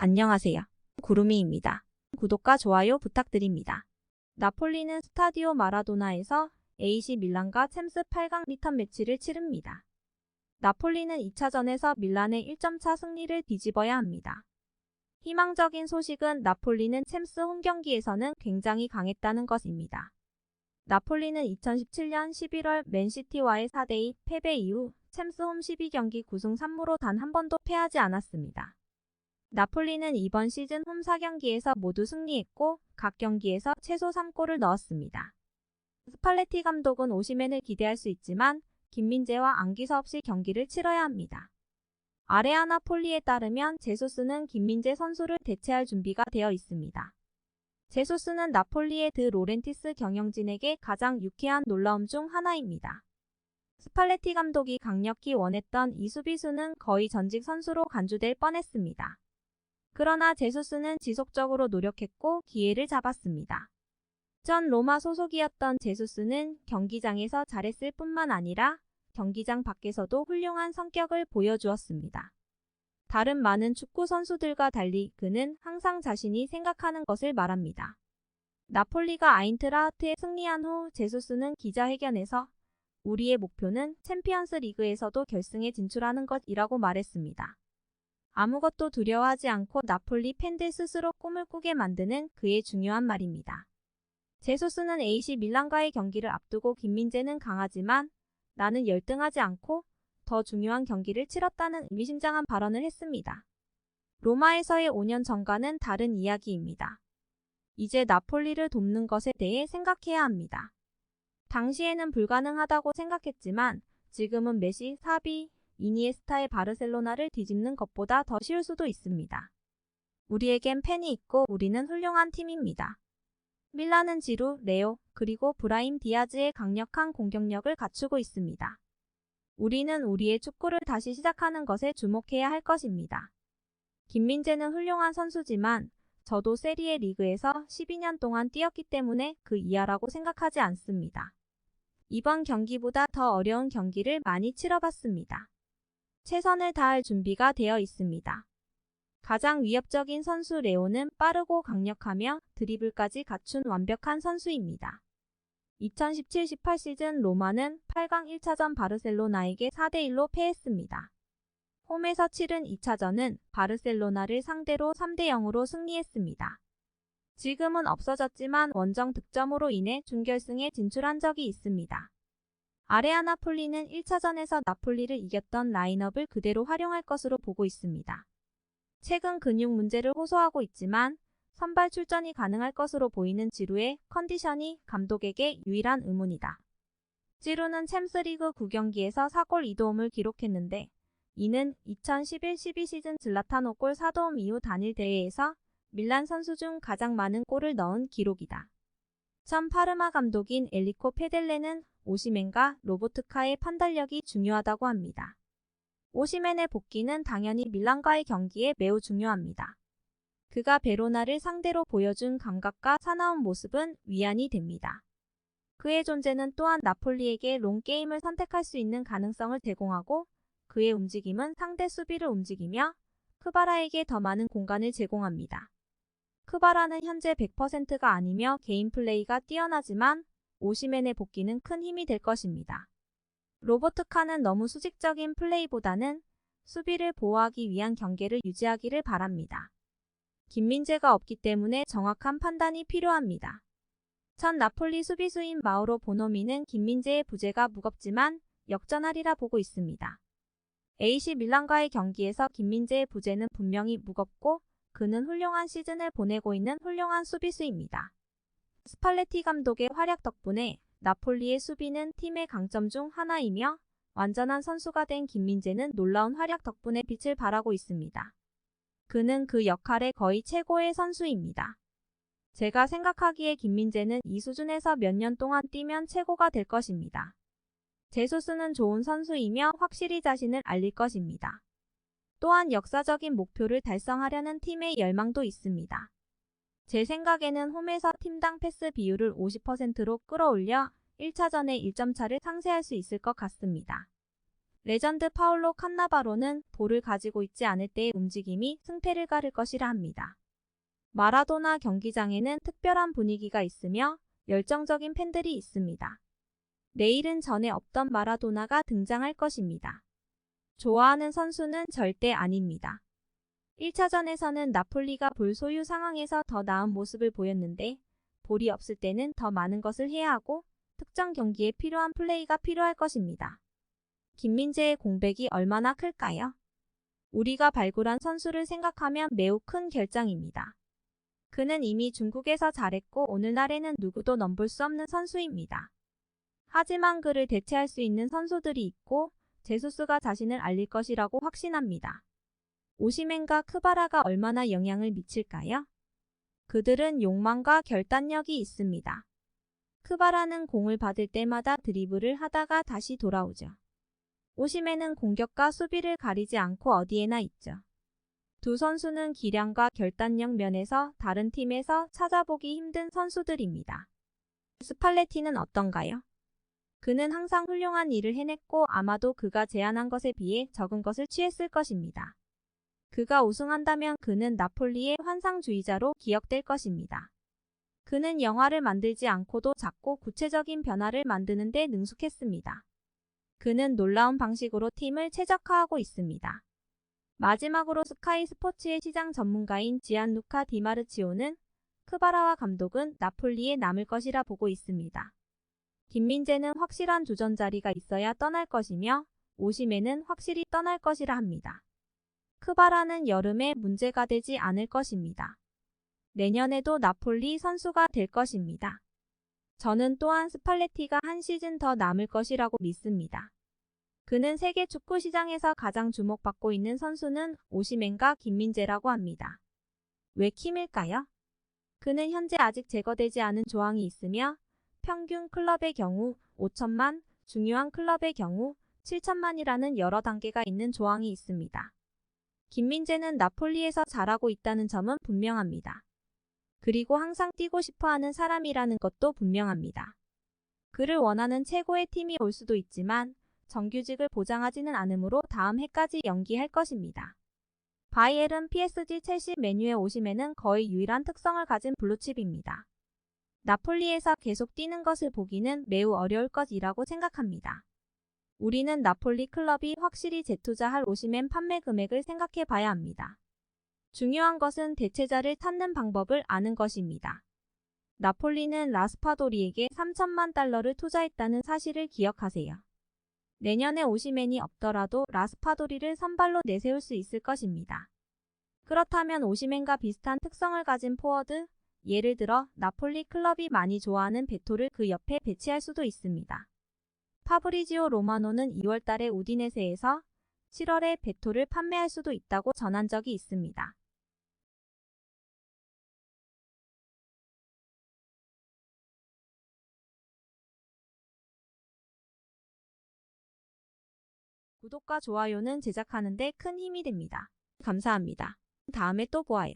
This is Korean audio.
안녕하세요. 구루미입니다. 구독과 좋아요 부탁드립니다. 나폴리는 스타디오 마라도나에서 AC 밀란과 챔스 8강 리턴 매치를 치릅니다. 나폴리는 2차전에서 밀란의 1점차 승리를 뒤집어야 합니다. 희망적인 소식은 나폴리는 챔스 홈 경기에서는 굉장히 강했다는 것입니다. 나폴리는 2017년 11월 맨시티와의 4대2 패배 이후 챔스 홈 12경기 9승 3무로 단 한 번도 패하지 않았습니다. 나폴리는 이번 시즌 홈 4경기에서 모두 승리했고 각 경기에서 최소 3골을 넣었습니다. 스팔레티 감독은 오시멘을 기대할 수 있지만 김민재와 안기서 없이 경기를 치러야 합니다. 아레아나 폴리에 따르면 제소스는 김민재 선수를 대체할 준비가 되어 있습니다. 제소스는 나폴리의 드 로렌티스 경영진에게 가장 유쾌한 놀라움 중 하나입니다. 스팔레티 감독이 강력히 원했던 이 수비수는 거의 전직 선수로 간주될 뻔했습니다. 그러나 제수스는 지속적으로 노력했고 기회를 잡았습니다. 전 로마 소속이었던 제수스는 경기장에서 잘했을 뿐만 아니라 경기장 밖에서도 훌륭한 성격을 보여주었습니다. 다른 많은 축구 선수들과 달리 그는 항상 자신이 생각하는 것을 말합니다. 나폴리가 아인트라하트에 승리한 후 제수스는 기자회견에서 우리의 목표는 챔피언스 리그에서도 결승에 진출하는 것이라고 말했습니다. 아무것도 두려워하지 않고 나폴리 팬들 스스로 꿈을 꾸게 만드는 그의 중요한 말입니다. 제소스는 AC 밀란과의 경기를 앞두고 김민재는 강하지만 나는 열등하지 않고 더 중요한 경기를 치렀다는 의미심장한 발언을 했습니다. 로마에서의 5년 전과는 다른 이야기입니다. 이제 나폴리를 돕는 것에 대해 생각해야 합니다. 당시에는 불가능하다고 생각했지만 지금은 메시, 사비, 이니에스타의 바르셀로나를 뒤집는 것보다 더 쉬울 수도 있습니다. 우리에겐 팬이 있고 우리는 훌륭한 팀입니다. 밀라는 지루, 레오, 그리고 브라임 디아즈의 강력한 공격력을 갖추고 있습니다. 우리는 우리의 축구를 다시 시작하는 것에 주목해야 할 것입니다. 김민재는 훌륭한 선수지만 저도 세리에 리그에서 12년 동안 뛰었기 때문에 그 이하라고 생각하지 않습니다. 이번 경기보다 더 어려운 경기를 많이 치러봤습니다. 최선을 다할 준비가 되어 있습니다. 가장 위협적인 선수 레오는 빠르고 강력하며 드리블까지 갖춘 완벽한 선수입니다. 2017-18 시즌 로마는 8강 1차전 바르셀로나에게 4대1로 패했습니다. 홈에서 치른 2차전은 바르셀로나를 상대로 3대0으로 승리했습니다. 지금은 없어졌지만 원정 득점으로 인해 준결승에 진출한 적이 있습니다. 아레아나 폴리는 1차전에서 나폴리를 이겼던 라인업을 그대로 활용할 것으로 보고 있습니다. 최근 근육 문제를 호소하고 있지만 선발 출전이 가능할 것으로 보이는 지루의 컨디션이 감독에게 유일한 의문이다. 지루는 챔스리그 9경기에서 4골 2도움을 기록했는데 이는 2011-12 시즌 질라타노 골 4도움 이후 단일 대회에서 밀란 선수 중 가장 많은 골을 넣은 기록이다. 전 파르마 감독인 엘리코 페델레는 오시멘과 로보트카의 판단력이 중요하다고 합니다. 오시멘의 복귀는 당연히 밀란과의 경기에 매우 중요합니다. 그가 베로나를 상대로 보여준 감각과 사나운 모습은 위안이 됩니다. 그의 존재는 또한 나폴리에게 롱게임을 선택할 수 있는 가능성을 제공하고 그의 움직임은 상대 수비를 움직이며 크바라에게 더 많은 공간을 제공합니다. 크바라는 현재 100%가 아니며 개인 플레이가 뛰어나지만 오시멘의 복귀는 큰 힘이 될 것입니다. 로버트 카는 너무 수직적인 플레이보다는 수비를 보호하기 위한 경계를 유지하기를 바랍니다. 김민재가 없기 때문에 정확한 판단이 필요합니다. 전 나폴리 수비수인 마우로 보노미는 김민재의 부재가 무겁지만 역전하리라 보고 있습니다. AC 밀란과의 경기에서 김민재의 부재는 분명히 무겁고 그는 훌륭한 시즌을 보내고 있는 훌륭한 수비수입니다. 스팔레티 감독의 활약 덕분에 나폴리의 수비는 팀의 강점 중 하나이며 완전한 선수가 된 김민재는 놀라운 활약 덕분에 빛을 발하고 있습니다. 그는 그 역할의 거의 최고의 선수입니다. 제가 생각하기에 김민재는 이 수준에서 몇 년 동안 뛰면 최고가 될 것입니다. 제수스는 좋은 선수이며 확실히 자신을 알릴 것입니다. 또한 역사적인 목표를 달성하려는 팀의 열망도 있습니다. 제 생각에는 홈에서 팀당 패스 비율을 50%로 끌어올려 1차전에 1점 차를 상쇄할 수 있을 것 같습니다. 레전드 파울로 칸나바로는 볼을 가지고 있지 않을 때의 움직임이 승패를 가를 것이라 합니다. 마라도나 경기장에는 특별한 분위기가 있으며 열정적인 팬들이 있습니다. 내일은 전에 없던 마라도나가 등장할 것입니다. 좋아하는 선수는 절대 아닙니다. 1차전에서는 나폴리가 볼 소유 상황에서 더 나은 모습을 보였는데 볼이 없을 때는 더 많은 것을 해야 하고 특정 경기에 필요한 플레이가 필요할 것입니다. 김민재의 공백이 얼마나 클까요? 우리가 발굴한 선수를 생각하면 매우 큰 결장입니다. 그는 이미 중국에서 잘했고 오늘날에는 누구도 넘볼 수 없는 선수입니다. 하지만 그를 대체할 수 있는 선수들이 있고 제수스가 자신을 알릴 것이라고 확신합니다. 오시멘과 크바라가 얼마나 영향을 미칠까요? 그들은 욕망과 결단력이 있습니다. 크바라는 공을 받을 때마다 드리블을 하다가 다시 돌아오죠. 오시멘은 공격과 수비를 가리지 않고 어디에나 있죠. 두 선수는 기량과 결단력 면에서 다른 팀에서 찾아보기 힘든 선수들입니다. 스팔레티는 어떤가요? 그는 항상 훌륭한 일을 해냈고 아마도 그가 제안한 것에 비해 적은 것을 취했을 것입니다. 그가 우승한다면 그는 나폴리의 환상주의자로 기억될 것입니다. 그는 영화를 만들지 않고도 작고 구체적인 변화를 만드는 데 능숙했습니다. 그는 놀라운 방식으로 팀을 최적화하고 있습니다. 마지막으로 스카이 스포츠의 시장 전문가인 지안루카 디마르치오는 크바라와 감독은 나폴리에 남을 것이라 보고 있습니다. 김민재는 확실한 주전 자리가 있어야 떠날 것이며 오시메는 확실히 떠날 것이라 합니다. 크바라는 여름에 문제가 되지 않을 것입니다. 내년에도 나폴리 선수가 될 것입니다. 저는 또한 스팔레티가 한 시즌 더 남을 것이라고 믿습니다. 그는 세계 축구 시장에서 가장 주목받고 있는 선수는 오시멘과 김민재라고 합니다. 왜 킴일까요? 그는 현재 아직 제거되지 않은 조항이 있으며 평균 클럽의 경우 5천만, 중요한 클럽의 경우 7천만이라는 여러 단계가 있는 조항이 있습니다. 김민재는 나폴리에서 잘하고 있다는 점은 분명합니다. 그리고 항상 뛰고 싶어 하는 사람이라는 것도 분명합니다. 그를 원하는 최고의 팀이 올 수도 있지만 정규직을 보장하지는 않으므로 다음 해까지 연기할 것입니다. 바이엘은 PSG 첼시 메뉴에 오심에는 거의 유일한 특성을 가진 블루칩입니다. 나폴리에서 계속 뛰는 것을 보기는 매우 어려울 것이라고 생각합니다. 우리는 나폴리 클럽이 확실히 재투자할 오시멘 판매 금액을 생각해 봐야 합니다. 중요한 것은 대체자를 찾는 방법을 아는 것입니다. 나폴리는 라스파도리에게 3천만 달러를 투자했다는 사실을 기억하세요. 내년에 오시멘이 없더라도 라스파도리를 선발로 내세울 수 있을 것입니다. 그렇다면 오시멘과 비슷한 특성을 가진 포워드, 예를 들어 나폴리 클럽이 많이 좋아하는 베토를 그 옆에 배치할 수도 있습니다. 파브리지오 로마노는 2월달에 우디네세에서 7월에 베토를 판매할 수도 있다고 전한 적이 있습니다. 구독과 좋아요는 제작하는 데 큰 힘이 됩니다. 감사합니다. 다음에 또 보아요.